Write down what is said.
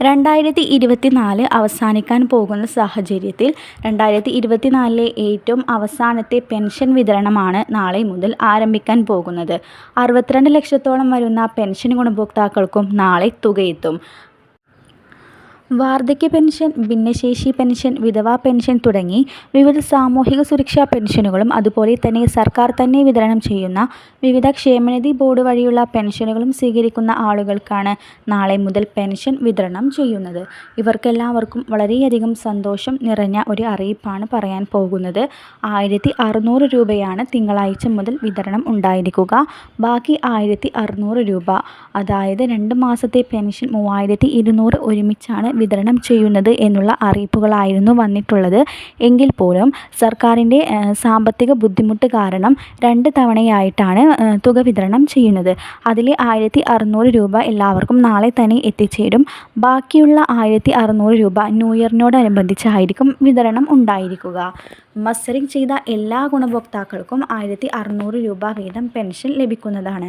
രണ്ടായിരത്തി ഇരുപത്തി നാല് അവസാനിക്കാൻ പോകുന്ന സാഹചര്യത്തിൽ രണ്ടായിരത്തി ഇരുപത്തി നാലിലെ ഏറ്റവും അവസാനത്തെ പെൻഷൻ വിതരണമാണ് നാളെ മുതൽ ആരംഭിക്കാൻ പോകുന്നത്. അറുപത്തിരണ്ട് ലക്ഷത്തോളം വരുന്ന പെൻഷൻ ഗുണഭോക്താക്കൾക്കും നാളെ തുകയെത്തും. വാർദ്ധക്യ പെൻഷൻ ഭിന്നശേഷി പെൻഷൻ വിധവാ പെൻഷൻ തുടങ്ങി വിവിധ സാമൂഹിക സുരക്ഷാ പെൻഷനുകളും അതുപോലെ തന്നെ സർക്കാർ തന്നെ വിതരണം ചെയ്യുന്ന വിവിധ ക്ഷേമനിധി ബോർഡ് വഴിയുള്ള പെൻഷനുകളും സ്വീകരിക്കുന്ന ആളുകൾക്കാണ് നാളെ മുതൽ പെൻഷൻ വിതരണം ചെയ്യുന്നത്. ഇവർക്കെല്ലാവർക്കും വളരെയധികം സന്തോഷം നിറഞ്ഞ ഒരു അറിയിപ്പാണ് പറയാൻ പോകുന്നത്. ആയിരത്തി അറുന്നൂറ് രൂപയാണ് തിങ്കളാഴ്ച മുതൽ വിതരണം ഉണ്ടായിരിക്കുക. ബാക്കി ആയിരത്തി അറുന്നൂറ് രൂപ അതായത് രണ്ട് മാസത്തെ പെൻഷൻ മൂവായിരത്തി ഇരുന്നൂറ് ഒരുമിച്ചാണ് വിതരണം ചെയ്യുന്നത് എന്നുള്ള അറിയിപ്പുകളായിരുന്നു വന്നിട്ടുള്ളത്. എങ്കിൽ പോലും സർക്കാരിന്റെ സാമ്പത്തിക ബുദ്ധിമുട്ട് കാരണം രണ്ട് തവണയായിട്ടാണ് തുക വിതരണം ചെയ്യുന്നത്. അതിൽ ആയിരത്തി അറുന്നൂറ് രൂപ എല്ലാവർക്കും നാളെ തന്നെ എത്തിച്ചേരും. ബാക്കിയുള്ള ആയിരത്തി അറുന്നൂറ് രൂപ ന്യൂ ഇയറിനോടനുബന്ധിച്ചായിരിക്കും വിതരണം ഉണ്ടായിരിക്കുക. മസ്റ്ററിംഗ് ചെയ്ത എല്ലാ ഗുണഭോക്താക്കൾക്കും ആയിരത്തി അറുന്നൂറ് രൂപ വീതം പെൻഷൻ ലഭിക്കുന്നതാണ്.